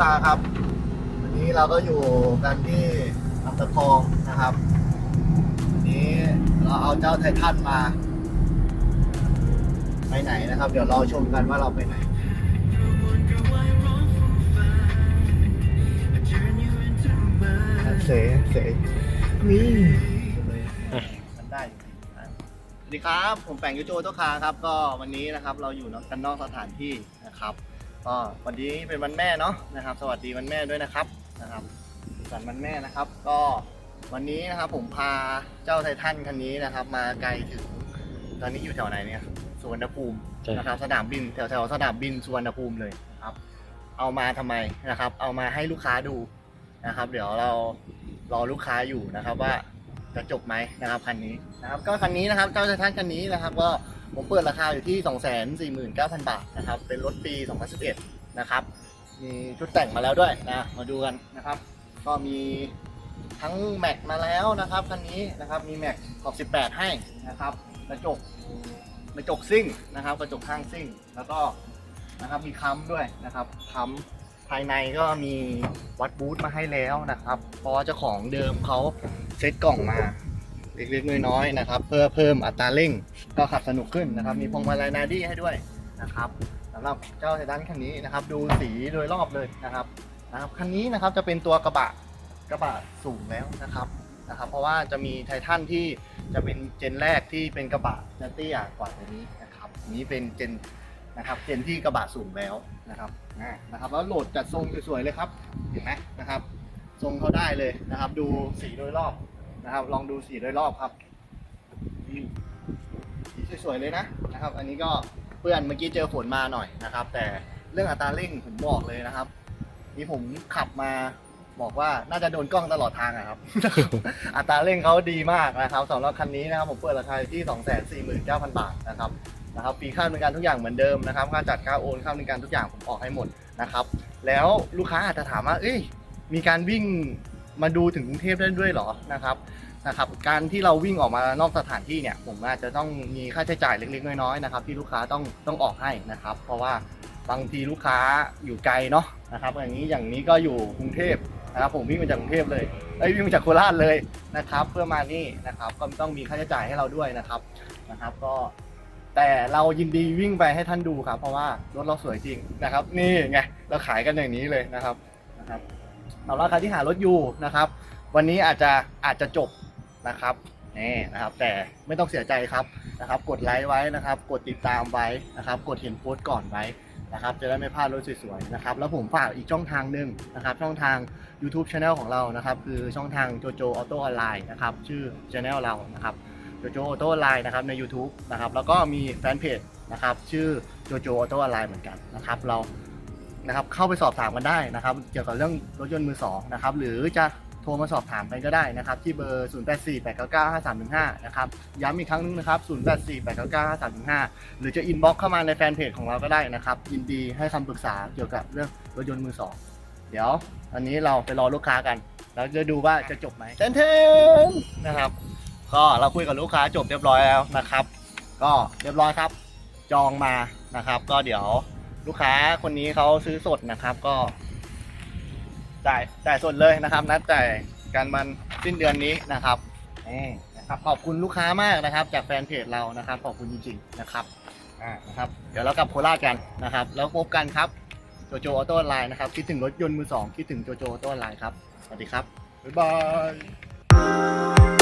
นะครับ วันนี้เราก็อยู่กันที่ลำตะคองนะครับ วันนี้เราเอาเจ้าไททันมา ไปไหนนะครับ เดี๋ยวเราชมกันว่าเราไปไหนเสเสนี่มันได้อยู่อะสวัสดีครับ ผมแปงยูโจโตคาครับ ก็วันนี้นะครับ เราอยู่กันนอกสถานที่นะครับ ก็วันนี้เป็นวันแม่เนาะนะครับ สวัสดีวันแม่ด้วยนะครับนะครับสันต์วันแม่นะครับ ก็วันนี้นะครับผมพาเจ้าไททันคันนี้นะครับ มาไกลถึงตอนนี้อยู่แถวไหนเนี่ยสุวรรณภูมิใช่ นะครับ สนามบินแถวแถวๆสนามบินสุวรรณภูมิเลยนะครับ เอามาทำไมนะครับ เอามาให้ลูกค้าดูนะครับ เดี๋ยวเรารอลูกค้าอยู่นะครับว่าจะจบไหมนะครับคันนี้นะครับ ก็คันนี้นะครับเจ้าไททันคันนี้นะครับ ก็ ผมเปิดราคาอยู่ที่ 249,000 บาทนะครับ เป็นรถปี 2011 นะครับ มีชุดแต่งมาแล้วด้วยนะ มาดูกันนะครับ ก็มีทั้งแม็กมาแล้วนะครับคันนี้นะครับ มีแม็กขอบ 18 ให้นะครับ กระจกกระจกซิ่งนะครับ กระจกข้างซิ่ง แล้วก็นะครับมีค้ำด้วยนะครับค้ำภายในก็มีวัดบูธมาให้แล้วนะครับ เพราะว่าเจ้าของเดิมเขาเซ็ตกล่องมา เล็กๆน้อยๆนะครับ เพื่อเพิ่มอัตราเร่งก็ขับสนุกขึ้นนะครับ มีพวงมาลัยนาดี้ให้ด้วยนะครับสำหรับเจ้าไททันคันนี้นะครับ ดูสีโดยรอบเลยนะครับนะครับคันนี้นะครับจะเป็นตัวกระบะกระบะสูงแล้วนะครับนะครับ เพราะว่าจะมีไททันที่จะเป็นเจนแรกที่เป็นกระบะจะเตี้ยกว่าตัวนี้นะครับนี้เป็นเจนนะครับเจนที่กระบะสูงแล้วนะครับนะครับ แล้วโหลดจัดทรงสวยๆเลยครับเห็นไหมนะครับ ทรงเขาได้เลยนะครับ ดูสีโดยรอบ นะครับ ลองดูสีโดยรอบครับสีสวยๆเลยนะนะครับ อันนี้ก็เพื่อนเมื่อกี้เจอฝนมาหน่อยนะครับ แต่เรื่องอัตราเร่งผมบอกเลยนะครับนี่ผมขับมาบอกว่าน่าจะโดนกล้องตลอดทางอะครับ อัตราเร่งเขาดีมากนะครับสำหรับคันนี้นะครับผมเปิดราคาที่ 249,000 บาทนะครับนะครับฟรีค่าบริการทุกอย่างเหมือนเดิมนะครับค่าจัดค่าโอนค่าบริการทุกอย่างผมออกให้หมดนะครับ แล้วลูกค้าอาจจะถามว่าเอ้ยมีการวิ่ง มาดูถึงกรุงเทพได้ด้วยเหรอนะครับนะครับ การที่เราวิ่งออกมานอกสถานที่เนี่ยผมอาจจะต้องมีค่าใช้จ่ายเล็กๆน้อยๆนะครับ ที่ลูกค้าต้องต้องออกให้นะครับ เพราะว่าบางทีลูกค้าอยู่ไกลเนาะนะครับ อย่างนี้อย่างนี้ก็อยู่กรุงเทพนะครับผมวิ่งมาจากกรุงเทพเลยเอ้ยวิ่งมาจากโคราชเลยนะครับ เพื่อมานี่นะครับ ก็ต้องมีค่าใช้จ่ายให้เราด้วยนะครับนะครับ ก็แต่เรายินดีวิ่งไปให้ท่านดูครับ เพราะว่ารถเราสวยจริงนะครับ นี่ไงเราขายกันอย่างนี้เลยนะครับนะครับ สำหรับใครที่หารถอยู่นะครับ วันนี้อาจจะอาจจะจบนะครับนี่นะครับ แต่ไม่ต้องเสียใจครับนะครับ กดไลค์ไว้นะครับ กดติดตามไว้นะครับ กดเห็นโพสต์ก่อนไว้นะครับ จะได้ไม่พลาดรถสวยๆนะครับ แล้วผมฝากอีกช่องทางหนึ่งนะครับ ช่องทาง YouTube Channel ของเรานะครับ คือช่องทางโจโจออโต้ออนไลน์นะครับ ชื่อ Channel เรานะครับโจโจออโต้ไลน์นะครับใน YouTube นะครับ แล้วก็มีแฟนเพจนะครับ ชื่อโจโจออโต้ไลน์เหมือนกันนะครับ เรา นะครับเข้าไปสอบถามกันได้นะครับ เกี่ยวกับเรื่องรถยนต์มือสองนะครับหรือจะโทรมาสอบถามกันก็ได้นะครับ ที่เบอร์ 0 8 4 8 9 9 5 3 1 5 นะครับ ย้ำอีกครั้งหนึงนะครับ 0 8 4 8 9 9 5 3 1 5 หรือจะอินบ็อกเข้ามาในแฟนเพจของเราก็ได้นะครับ ยินดีให้คำปรึกษาเกี่ยวกับเรื่องรถยนต์มือสองเดี๋ยว อันนี้เราไปรอลูกค้ากัน แล้วจะดูว่าจะจบไหมเทนเทนนะครับ ก็เราคุยกับลูกค้าจบเรียบร้อยแล้วนะครับ ก็เรียบร้อยครับ จองมานะครับ ก็เดี๋ยว ลูกค้าคนนี้เขาซื้อสดนะครับก็ จ่ายจ่ายสดเลยนะครับ นัดจ่ายกันมันสิ้นเดือนนี้นะครับนี่นะครับ ขอบคุณลูกค้ามากนะครับ จากแฟนเพจเรานะครับ ขอบคุณจริงๆนะครับอ่านะครับ เดี๋ยวเรากลับโคราชกันนะครับ แล้วพบกันครับโจโจออโต้ไลน์นะครับ คิดถึงรถยนต์มือสองคิดถึงโจโจออโต้ไลน์ครับสวัสดีครับบ๊ายบาย